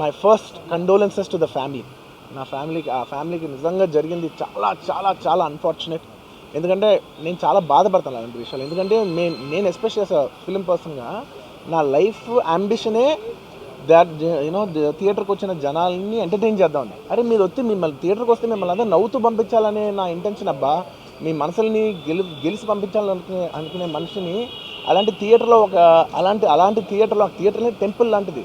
My first condolences to the family నా ఫ్యామిలీకి ఆ ఫ్యామిలీకి నిజంగా జరిగింది చాలా చాలా చాలా అన్ఫార్చునేట్ ఎందుకంటే నేను చాలా బాధపడతాను అలాంటి విషయాలు. ఎందుకంటే నేను నేను ఎస్పెషల్ ఫిలిం పర్సన్గా నా లైఫ్ అంబిషనే దాట్ యూనో థియేటర్కి వచ్చిన జనాల్ని ఎంటర్టైన్ చేద్దామని అరే మీరు వచ్చి మిమ్మల్ని థియేటర్కి వస్తే మిమ్మల్ని అందరూ నవ్వుతూ పంపించాలనే నా ఇంటెన్షన్ అబ్బా. మీ మనసుల్ని గెలి గెలిచి పంపించాలనుకునే అనుకునే మనిషిని అలాంటి థియేటర్లో ఒక అలాంటి అలాంటి థియేటర్లో థియేటర్ని టెంపుల్ లాంటిది.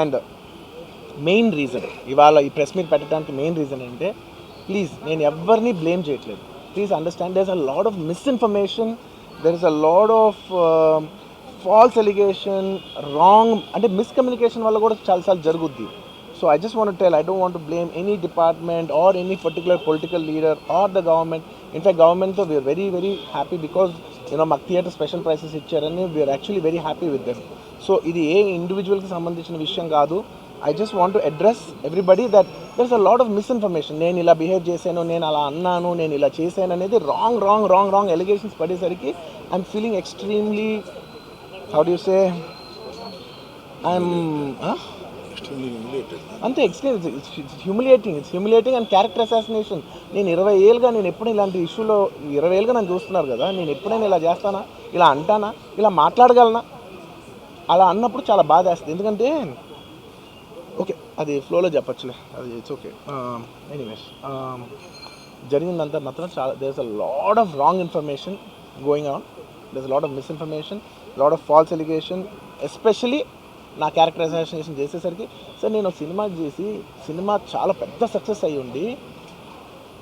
అండ్ మెయిన్ రీజన్ ఇవాళ ఈ ప్రెస్ మీట్ పెట్టడానికి మెయిన్ రీజన్ అంటే ప్లీజ్ నేను ఎవరిని బ్లేమ్ చేయట్లేదు. Please understand there is a lot of misinformation there is a lot of false allegation wrong అంటే మిస్కమ్యూనికేషన్ వల్ల కూడా చాలాసార్లు జరుగుద్ది. So I just want tell I don't want blame any department or any particular political leader or the government in fact గవర్నమెంట్తో we are very very happy because you know మాకు theatre special prices ఇచ్చారని we are actually very happy with them so ఇది ఏ ఇండివిజువల్కి సంబంధించిన విషయం కాదు. I just want to address everybody that there's a lot of misinformation నేను ఇలా బిహేవ్ చేశాను నేను అలా అన్నాను నేను ఇలా చేశాను అనేది wrong wrong wrong wrong allegations పడేసరికి I'm feeling extremely how do say I'm అంతే extreme it's humiliating it's humiliating and character assassination నేను ఇరవై ఏళ్ళుగా నేను ఎప్పుడు ఇలాంటి ఇష్యూలో ఇరవై ఏళ్ళుగా నన్ను చూస్తున్నారు కదా నేను ఎప్పుడైనా ఇలా చేస్తానా ఇలా అంటానా ఇలా మాట్లాడగలనా? అలా అన్నప్పుడు చాలా బాధ వేస్తుంది. ఎందుకంటే ఓకే అది ఫ్లోలో చెప్పచ్చులే. అది ఇట్స్ ఓకే ఎనీవేస్ జరిగిందంతా మాత్రం చాలా there is a lot of wrong information going on there lot lot of misinformation lot of false allegation especially నా క్యారెక్టరైజేషన్ చేసేసరికి. సార్ నేను సినిమా చేసి సినిమా చాలా పెద్ద సక్సెస్ అయ్యి ఉండి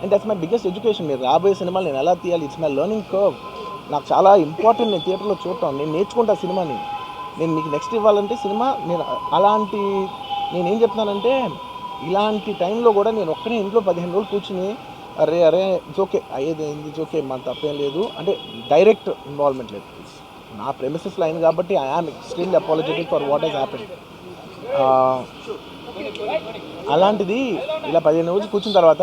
And that's my biggest education మీరు రాబోయే సినిమాలు నేను ఎలా తీయాలి? ఇట్స్ మై లెర్నింగ్ కర్వ్ నాకు చాలా ఇంపార్టెంట్ నేను థియేటర్లో చూడటం. నేను నేర్చుకుంటా సినిమాని. నేను మీకు నెక్స్ట్ ఇవ్వాలంటే సినిమా నేను అలాంటి నేనేం చెప్తున్నానంటే ఇలాంటి టైంలో కూడా నేను ఒక్కనే ఇంట్లో పదిహేను రోజులు కూర్చుని అరే అరే ఇట్స్ ఓకే అయ్యేది అయింది ఇట్స్ ఓకే మన తప్పేం లేదు. అంటే డైరెక్ట్ ఇన్వాల్వ్మెంట్ లేదు. నా ప్రెమిసెస్లో అయింది కాబట్టి I am extremely apologetic for what is happen అలాంటిది ఇలా పదిహేను రోజులు కూర్చున్న తర్వాత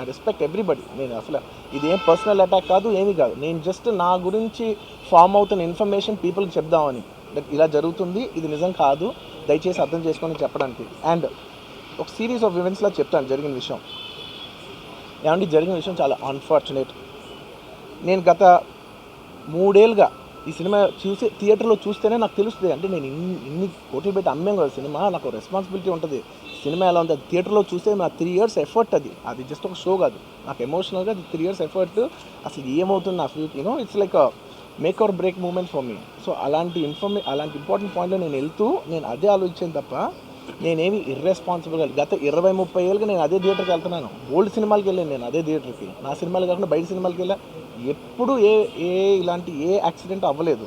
I respect everybody నేను అసలు ఇది ఏం పర్సనల్ అటాక్ కాదు ఏమీ కాదు. నేను జస్ట్ నా గురించి ఫామ్ అవుతున్న ఇన్ఫర్మేషన్ పీపుల్కి చెప్దామని. ఇలా జరుగుతుంది ఇది నిజం కాదు. దయచేసి అర్థం చేసుకొని చెప్పడానికి. అండ్ ఒక సిరీస్ ఆఫ్ ఈవెంట్స్లో చెప్తాను జరిగిన విషయం. ఏమంటే జరిగిన విషయం చాలా అన్ఫార్చునేట్ నేను గత మూడేళ్ళుగా ఈ సినిమా చూసి థియేటర్లో చూస్తేనే నాకు తెలుస్తుంది. అంటే నేను ఇన్ని ఇన్ని కోట్లు పెట్టి అమ్మాం కదా. సినిమా నాకు రెస్పాన్సిబిలిటీ ఉంటుంది. సినిమా ఎలా ఉంది? అది థియేటర్లో చూస్తే నా త్రీ ఇయర్స్ ఎఫర్ట్ అది. అది జస్ట్ ఒక షో కాదు. నాకు ఎమోషనల్గా అది త్రీ ఇయర్స్ ఎఫర్ట్. అసలు ఏమవుతుంది నా future you know it's like make our break moment for me so అలాంటి ఇన్ఫర్మే అలాంటి ఇంపార్టెంట్ పాయింట్లో నేను వెళ్తూ నేను అదే ఆలోచించాను తప్ప నేనేమి ఇర్రెస్పాన్సిబుల్గా గత ఇరవై ముప్పై ఏళ్ళుగా నేను అదే థియేటర్కి వెళ్తున్నాను. ఓల్డ్ సినిమాలకి వెళ్ళాను నేను అదే థియేటర్కి. నా సినిమాలు కాకుండా బయట సినిమాలకి వెళ్ళా. ఎప్పుడు ఏ ఏ ఇలాంటి ఏ యాక్సిడెంట్ అవ్వలేదు.